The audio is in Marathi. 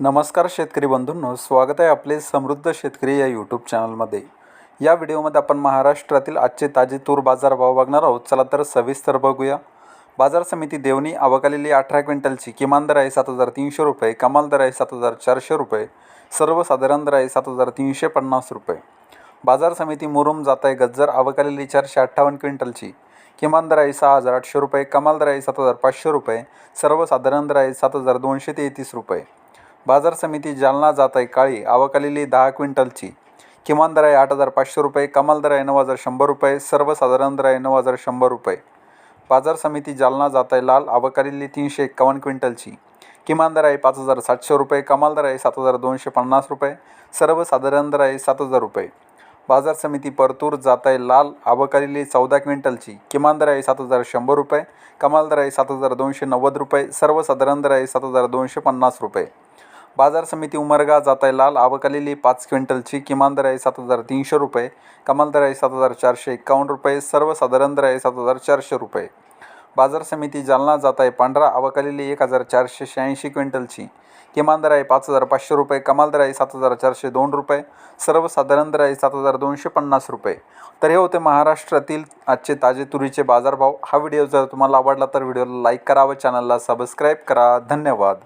नमस्कार शेतकरी बंधूंनो स्वागत आहे आपले समृद्ध शेतकरी या यूट्यूब चॅनलमध्ये या व्हिडिओमध्ये आपण महाराष्ट्रातील आजचे ताजे तूर बाजार भाव बघणार आहोत. चला तर सविस्तर बघूया. बाजार समिती देवणी आवकालेली अठरा क्विंटलची किमान दर आहे सात हजार तीनशे रुपये कमाल दर आहे सात हजार चारशे रुपये सर्वसाधारण दर आहे सात हजार तीनशे पन्नास रुपये. बाजार समिती मुरुम जात आहे गज्जर आवकालेली चारशे अठ्ठावन्न क्विंटलची किमान दर आहे सहा हजार आठशे रुपये कमाल दर आहे सात हजार पाचशे रुपये सर्वसाधारण दर आहे सात हजार दोनशे तेहतीस रुपये. बाजार समिती जालना जात आहे काळी. आवकालेली दहा क्विंटलची. किमान दर आहे आठ हजार पाचशे रुपये कमाल दर आहे नऊ हजार शंभर रुपये सर्वसाधारण दर आहे नऊ हजार शंभर रुपये. बाजार समिती जालना जात आहे लाल. आवकालेली तीनशे एक्कावन्न क्विंटलची. किमान दर आहे पाच हजार सातशे रुपये कमाल दर आहे सात हजार दोनशे पन्नास रुपये सर्वसाधारण दर आहे सात हजार रुपये. बाजार समिती परतूर जात आहे लाल. आवकालेली चौदा क्विंटलची. किमान दर आहे सात हजार शंभर रुपये कमाल दर आहे सात हजार दोनशे नव्वद रुपये सर्वसाधारण दर आहे सात हजार दोनशे पन्नास रुपये. बाजार समिती उमरगा जात आहे लाल आवकालेली पाच क्विंटलची किमान दर आहे सात हजार तीनशे रुपये. कमाल दर आहे सात हजार चारशे एक्कावन्न रुपये. सर्वसाधारण दर आहे सात हजार चारशे रुपये. बाजार समिती जालना जात आहे पांढरा आवकालेली एक हजार चारशे शहाऐंशी क्विंटलची किमान दर आहे पाच हजार पाचशे रुपये. कमाल दर आहे सात हजार चारशे दोन रुपये. सर्वसाधारण दर आहे सात हजार दोनशे पन्नास रुपये. तर हे होते महाराष्ट्रातील आजचे ताजे तुरीचे बाजारभाव. हा व्हिडिओ जर तुम्हाला आवडला तर व्हिडिओला लाईक करा व चॅनलला सबस्क्राईब करा. धन्यवाद.